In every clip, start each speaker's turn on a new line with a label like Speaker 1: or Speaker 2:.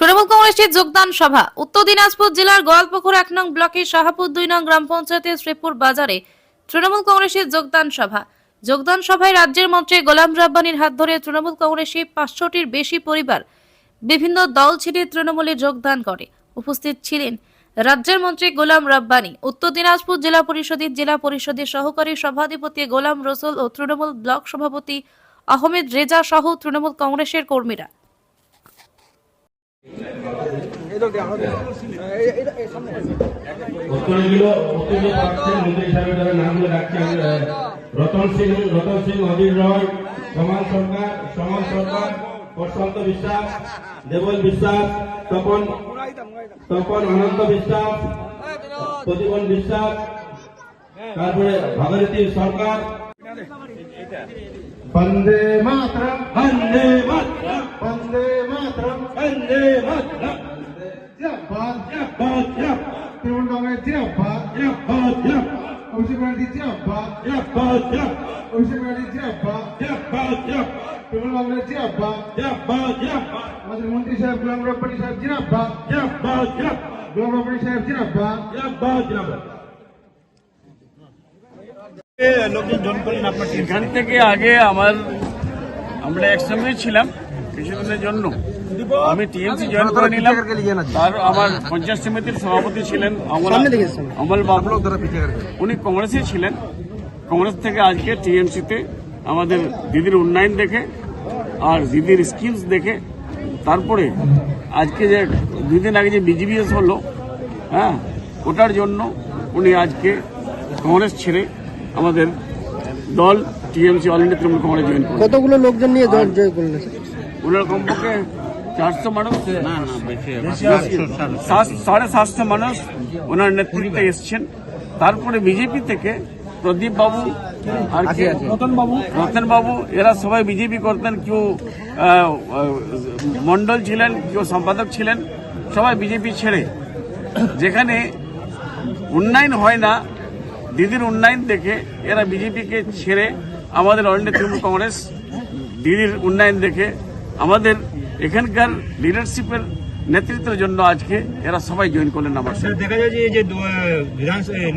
Speaker 1: তৃণমূল কংগ্রেসের যোগদান সভা। উত্তর দিনাজপুর জেলার গোয়ালপুকুর এক নং ব্লকের শাহাপুর দুই নং গ্রাম পঞ্চায়েতের শ্রীপুর বাজারে তৃণমূল কংগ্রেসের যোগদান সভা। যোগদান সভায় রাজ্যের মন্ত্রী গোলাম রাব্বানির হাত ধরে তৃণমূল কংগ্রেসের পাঁচশোটির বেশি পরিবার বিভিন্ন দল ছেড়ে তৃণমূলে যোগদান করে। উপস্থিত ছিলেন রাজ্যের মন্ত্রী গোলাম রাব্বানি, উত্তর দিনাজপুর জেলা পরিষদের জেলা পরিষদের সহকারী সভাধিপতি গোলাম রসুল ও তৃণমূল ব্লক সভাপতি আহমেদ রেজা সহ তৃণমূল কংগ্রেসের কর্মীরা
Speaker 2: উত্তরগুলো উত্তর পাচ্ছেন মন্ত্রী হিসাবে যারা নামগুলো রাখছে আমি, আহ, রতন সিং রতন সিং, অধীর রয়, সমান সরকার সমান সরকার প্রশান্ত বিশ্বাস, দেবল বিশ্বাস, তপন তপন অনন্ত বিশ্বাস প্রদীপন বিশ্বাস, তারপরে ভাগীরথী সরকার
Speaker 3: Bande Mataram, Bande Mataram,
Speaker 2: Bande Mataram,
Speaker 3: Bande Mataram. Jabat, jabat,
Speaker 2: jabat. Tiap
Speaker 4: এখান থেকে আগে আমার আমরা একসঙ্গে ছিলাম কিছুদিনের জন্য। আমি টিএমসি জয়েন করে নিলাম। তার আমার পঞ্চায়েত সমিতির সভাপতি ছিলেন অমল- অমল বাবু উনি কংগ্রেসে ছিলেন। কংগ্রেস থেকে আজকে টিএমসিতে আমাদের দিদির উন্নয়ন দেখে আর দিদির স্কিলস দেখে তারপরে আজকে যে দুই দিন আগে যে বিজিবিএস হলো হ্যাঁ ওটার জন্য উনি আজকে কংগ্রেস ছেড়ে আমাদের দল TMC All India Trinamool Congress join করে
Speaker 5: কতগুলো লোকজন নিয়ে দল জয় করলেন
Speaker 4: ওনার কমপক্ষে চারশো মানুষ। সাড়ে সাতশো মানুষ ওনার নেতৃত্বে এসছেন। তারপরে বিজেপি থেকে প্রদীপ বাবু আর কে? রতন বাবু। রতন বাবু এরা সবাই বিজেপি করতেন কেউ মন্ডল ছিলেন কেউ সম্পাদক ছিলেন সবাই বিজেপি ছেড়ে। যেখানে উন্নয়ন হয় না দিদির উন্নয়ন দেখে এরা বিজেপিকে ছেড়ে আমাদের অল ইন্ডিয়া তৃণমূল কংগ্রেস দিদির উন্নয়ন দেখে আমাদের এখানকার লিডারশিপের নেতৃত্বের জন্য আজকে এরা সবাই জয়েন করলেন আমার
Speaker 6: স্যার দেখা যায় যে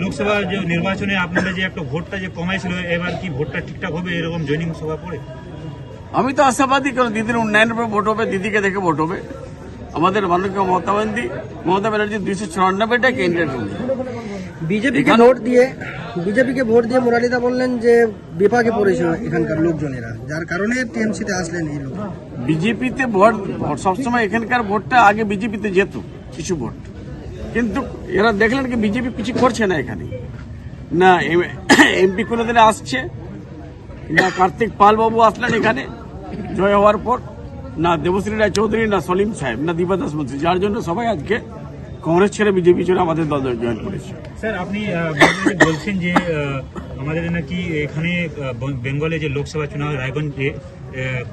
Speaker 6: লোকসভা যে নির্বাচনে আপনাদের যে একটা ভোটটা যে কমাইছিল এবার কি ভোটটা ঠিকঠাক হবে এরকম জয়নিং সভা পরে
Speaker 4: আমি তো আশাবাদী কারণ দিদির উন্নয়নের উপর ভোট হবে দিদিকে দেখে ভোট হবে। আমাদের মাননীয় মমতা ব্যানার্জি মমতা ব্যানার্জি দুইশো চুরানব্বইটা ক্যান্ডিডেট
Speaker 5: বিজেপিকে ভোট দিয়ে বিজেপিকে ভোট দিয়ে মুরালিদা বললেন যে বিপাকে পড়েছে এখানকার লোকজনেরা যার কারণে টিএমসিতে আসলেন এই লোক।
Speaker 4: বিজেপিতে ভোট সবসময় এখানকার ভোটটা আগে বিজেপিতে যেত কিছু ভোট। কিন্তু এরা দেখলেন কি বিজেপি কিছু করছে না এখানে। না এমপি কোনোদিনে আসছে না কার্তিক পাল বাবু আসলেন এখানে জয় হওয়ার পর না দেবশ্রী রায় চৌধুরী না সলিম সাহেব না দীপা দাস মন্ত্রী যার জন্য সবাই আজকে কংগ্রেস ছেড়ে বিজেপি ছেড়ে আমাদের দল জয়েন করেছে।
Speaker 6: স্যার আপনি বলছেন- যে আমাদের নাকি এখানে বেঙ্গলে যে লোকসভা চুনাव রায়গঞ্জে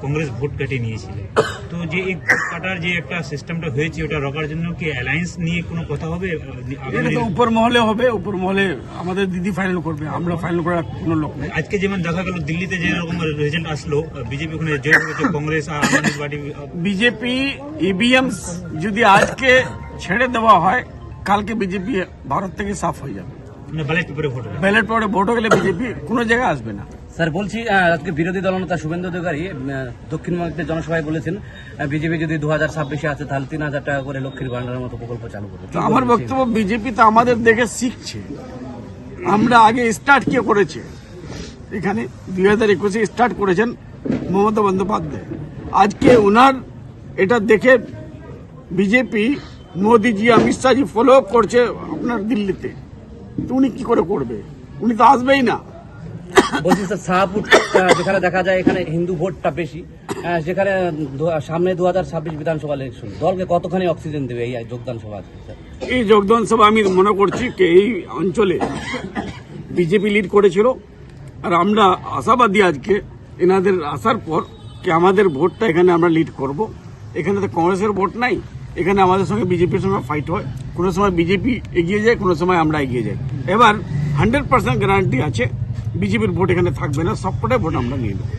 Speaker 6: কংগ্রেস ভোট কেটে নিয়েছিল। তো যে এই ভোট কাটার যে একটা সিস্টেমটা হয়েছে ওটা রকার জন্য কি অ্যালায়েন্স নিয়ে কোনো কথা হবে? আহ,
Speaker 4: এটা তো উপর মহলে হবে উপর মহলে আমাদের দিদি ফাইনাল করবে আমরা ফাইনাল করার কোনো লোক নেই।
Speaker 6: আজকে যেমন দেখা গেল দিল্লিতে যে রকম রেজাল্ট আসলো বিজেপি ওখানে জয় করেছে কংগ্রেস আর Aam Aadmi Party
Speaker 4: BJP EVM যদি আজকে ছেড়ে দেওয়া হয় কালকে বিজেপি ভারত থেকে সাফ হয়ে যাবে।
Speaker 6: ব্যালেট পেপারে ভোট
Speaker 4: হয়ে গেলে বিজেপি কোনো জায়গায় আসবে না।
Speaker 7: স্যার বলছি আজকে বিরোধী দলনেতা শুভেন্দু অধিকারী দক্ষিণবঙ্গের জনসভায় বলেছেন বিজেপি যদি দু হাজার ছাব্বিশে আছে তাহলে তিন হাজার টাকা করে লক্ষ্মীর ভান্ডারের মতো প্রকল্প চালু করবে।
Speaker 4: তো আমার বক্তব্য বিজেপি তো আমাদের দেখে শিখছে। আমরা আগে স্টার্ট কে করেছে? এখানে দুই হাজার একুশে স্টার্ট করেছেন মমতা বন্দ্যোপাধ্যায়। আজকে ওনার এটা দেখে বিজেপি মোদিজি অমিত শাহজি ফলো আপ করছে আপনার দিল্লিতে। তো উনি কি করে করবে? উনি তো আসবেই না।
Speaker 7: বলছি স্যার শাহপুর যেখানে দেখা যায় এখানে হিন্দু ভোটটা বেশি। সেখানে সামনে দু হাজার ছাব্বিশ বিধানসভা ইলেকশন দলকে কতখানি অক্সিজেন দেবে এই যোগদান সভা
Speaker 4: এই যোগদান সভা আমি মনে করছি যে এই অঞ্চলে বিজেপি লিড করেছিল। আর আমরা আশাবাদী আজকে এনাদের আসার পর কি আমাদের ভোটটা এখানে আমরা লিড করব। এখানে তো কংগ্রেসের ভোট নাই। এখানে আমাদের সঙ্গে বিজেপির সঙ্গে ফাইট হয়। কোনো সময় বিজেপি এগিয়ে যায়, কোনো সময় আমরা এগিয়ে যাই। এবার হান্ড্রেড পার্সেন্ট গ্যারান্টি আছে, বিজেপির ভোট এখানে থাকবে না, সবকটাই ভোট আমরা নিয়ে নেব।